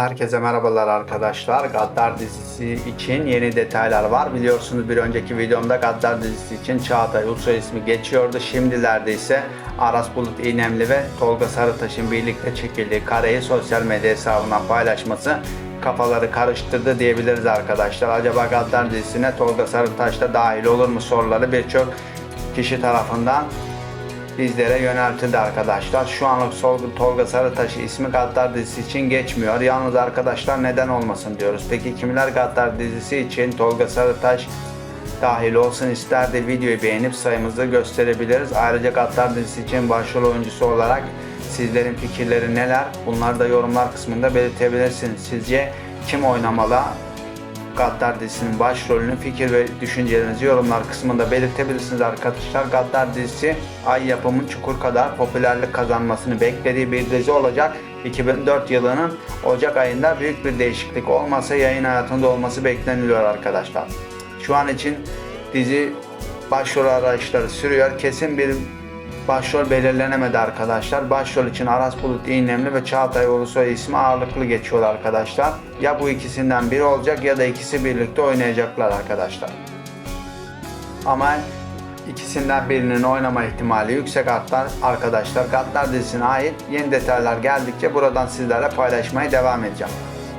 Herkese merhabalar arkadaşlar. Gaddar dizisi için yeni detaylar var. Biliyorsunuz bir önceki videomda Gaddar dizisi için Çağatay Ulusoy ismi geçiyordu. Şimdilerde ise Aras Bulut İynemli ve Tolga Sarıtaş'ın birlikte çekildiği kareyi sosyal medya hesabından paylaşması kafaları karıştırdı diyebiliriz arkadaşlar. Acaba Gaddar dizisine Tolga Sarıtaş da dahil olur mu soruları birçok kişi tarafından bizlere yöneltildi arkadaşlar. Şu anlık Sol- Tolga Sarıtaş ismi Gaddar dizisi için geçmiyor. Yalnız arkadaşlar neden olmasın diyoruz. Peki kimler Gaddar dizisi için Tolga Sarıtaş dahil olsun isterdi videoyu beğenip sayımızı gösterebiliriz. Ayrıca Gaddar dizisi için başrol oyuncusu olarak sizlerin fikirleri neler? Bunları da yorumlar kısmında belirtebilirsiniz. Sizce kim oynamalı? Gaddar dizisinin başrolünü fikir ve düşüncelerinizi yorumlar kısmında belirtebilirsiniz arkadaşlar. Gaddar dizisi Ay yapımın Çukur kadar popülerlik kazanmasını beklediği bir dizi olacak. 2004 yılının Ocak ayında büyük bir değişiklik olmasa yayın hayatında olması bekleniliyor arkadaşlar. Şu an için dizi başrol arayışları sürüyor. Kesin bir Başrol belirlenemedi arkadaşlar. Başrol için Aras Bulut İynemli ve Çağatay Ulusoy ismi ağırlıklı geçiyor arkadaşlar. Ya bu ikisinden biri olacak ya da ikisi birlikte oynayacaklar arkadaşlar. Ama ikisinden birinin oynama ihtimali yüksek artar arkadaşlar. Gaddar dizisine ait yeni detaylar geldikçe buradan sizlerle paylaşmaya devam edeceğim.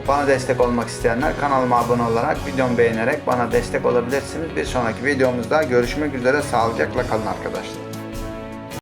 Bana destek olmak isteyenler kanalıma abone olarak videomu beğenerek bana destek olabilirsiniz. Bir sonraki videomuzda görüşmek üzere sağlıcakla kalın arkadaşlar.